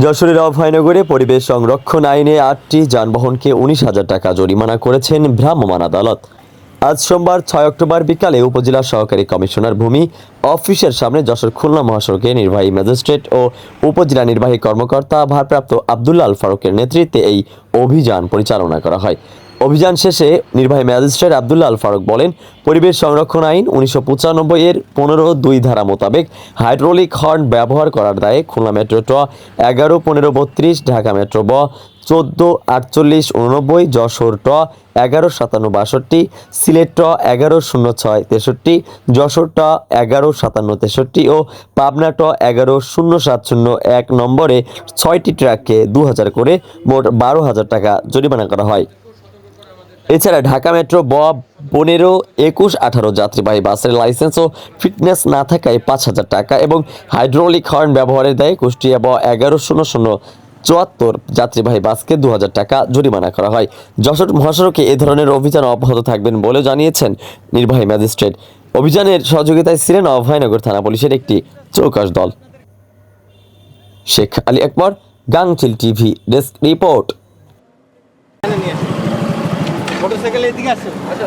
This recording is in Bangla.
যশোরের অভয়নগরে পরিবেশ সংরক্ষণ আইনে আটটি যানবাহনকে উনিশ হাজার টাকা জরিমানা করেছেন ভ্রাম্যমান আদালত। আজ সোমবার ছয় অক্টোবর বিকালে উপজেলা সহকারী কমিশনার ভূমি অফিসের সামনে যশোর খুলনা মহাসড়কে নির্বাহী ম্যাজিস্ট্রেট ও উপজেলা নির্বাহী কর্মকর্তা ভারপ্রাপ্ত আবদুল্লাল ফারুকের নেতৃত্বে এই অভিযান পরিচালনা করা হয়। অভিযান শেষে নির্বাহী ম্যাজিস্ট্রেট আবদুল্লাহ আল ফারুক বলেন, পরিবেশ সংরক্ষণ আইন উনিশশো পঁচানব্বই এর পনেরো দুই ধারা মোতাবেক হাইড্রোলিক হর্ন ব্যবহার করার দায়ে খুলনা মেট্রো ট এগারো, পনেরো, বত্রিশ, ঢাকা মেট্রো ব, চোদ্দ, আটচল্লিশ, উননব্বই, যশোর ট এগারো, সাতান্ন, বাষট্টি, সিলেট ট এগারো, শূন্য ছয়, তেষট্টি, যশোর ট এগারো, সাতান্ন, তেষট্টি ও পাবনা ট এগারো, শূন্য সাত শূন্য এক নম্বরে ছয়টি ট্রাককে দু হাজার করে মোট বারো হাজার টাকা জরিমানা করা হয়। এছাড়া ঢাকা মেট্রো ব পনেরো, একুশ, আঠারো যাত্রীবাহী বাসের লাইসেন্স ও ফিটনেস না থাকায় পাঁচ হাজার টাকা এবং হাইড্রোলিক হর্ন ব্যবহারের দায়ে কুষ্টিয়া ব এগারো শূন্য শূন্য চুয়াত্তর যাত্রীবাহী বাসকে দু হাজার টাকা জরিমানা করা হয়। যশোর মহাসড়কে এ ধরনের অভিযান অব্যাহত থাকবেন বলে জানিয়েছেন নির্বাহী ম্যাজিস্ট্রেট। অভিযানের সহযোগিতায় ছিলেন অভয়নগর থানা পুলিশের একটি চৌকাশ দল। Sheikh Ali Akbar, Gangchil TV, desk report. Motorcycle এদিকে আসুন আচ্ছা